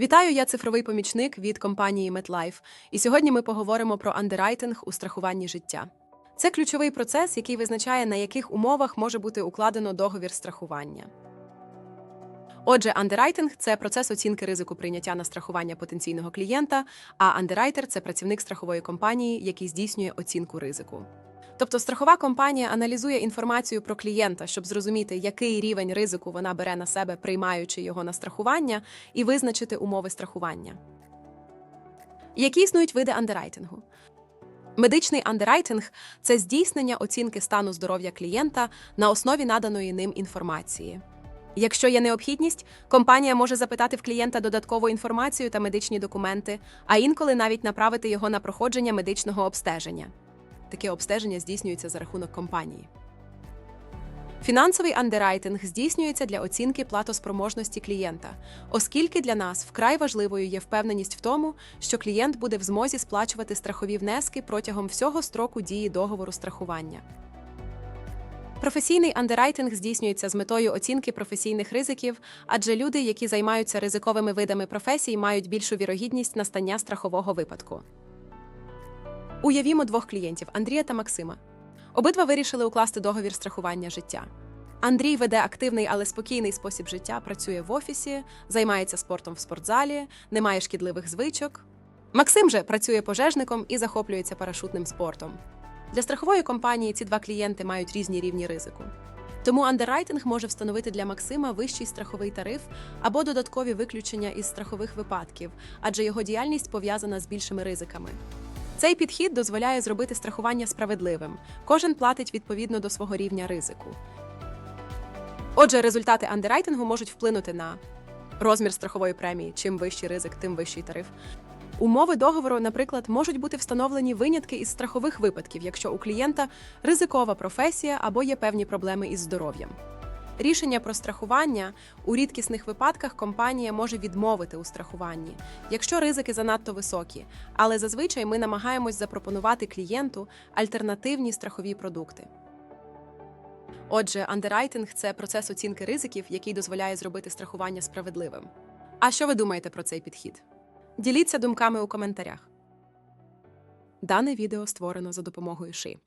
Вітаю, я цифровий помічник від компанії MetLife. І сьогодні ми поговоримо про андеррайтинг у страхуванні життя. Це ключовий процес, який визначає, на яких умовах може бути укладено договір страхування. Отже, андеррайтинг – це процес оцінки ризику прийняття на страхування потенційного клієнта, а андеррайтер – це працівник страхової компанії, який здійснює оцінку ризику. Тобто страхова компанія аналізує інформацію про клієнта, щоб зрозуміти, який рівень ризику вона бере на себе, приймаючи його на страхування, і визначити умови страхування. Які існують види андеррайтингу? Медичний андеррайтинг – це здійснення оцінки стану здоров'я клієнта на основі наданої ним інформації. Якщо є необхідність, компанія може запитати в клієнта додаткову інформацію та медичні документи, а інколи навіть направити його на проходження медичного обстеження. Таке обстеження здійснюється за рахунок компанії. Фінансовий андеррайтинг здійснюється для оцінки платоспроможності клієнта, оскільки для нас вкрай важливою є впевненість в тому, що клієнт буде в змозі сплачувати страхові внески протягом всього строку дії договору страхування. Професійний андеррайтинг здійснюється з метою оцінки професійних ризиків, адже люди, які займаються ризиковими видами професій, мають більшу вірогідність настання страхового випадку. Уявімо двох клієнтів Андрія та Максима. Обидва вирішили укласти договір страхування життя. Андрій веде активний, але спокійний спосіб життя, працює в офісі, займається спортом в спортзалі, не має шкідливих звичок. Максим же працює пожежником і захоплюється парашутним спортом. Для страхової компанії ці два клієнти мають різні рівні ризику. Тому андеррайтинг може встановити для Максима вищий страховий тариф або додаткові виключення із страхових випадків, адже його діяльність пов'язана з більшими ризиками. Цей підхід дозволяє зробити страхування справедливим. Кожен платить відповідно до свого рівня ризику. Отже, результати андеррайтингу можуть вплинути на розмір страхової премії. Чим вищий ризик, тим вищий тариф. Умови договору, наприклад, можуть бути встановлені винятки із страхових випадків, якщо у клієнта ризикова професія або є певні проблеми із здоров'ям. Рішення про страхування у рідкісних випадках компанія може відмовити у страхуванні, якщо ризики занадто високі, але зазвичай ми намагаємось запропонувати клієнту альтернативні страхові продукти. Отже, андеррайтинг – це процес оцінки ризиків, який дозволяє зробити страхування справедливим. А що ви думаєте про цей підхід? Діліться думками у коментарях. Дане відео створено за допомогою ШИ.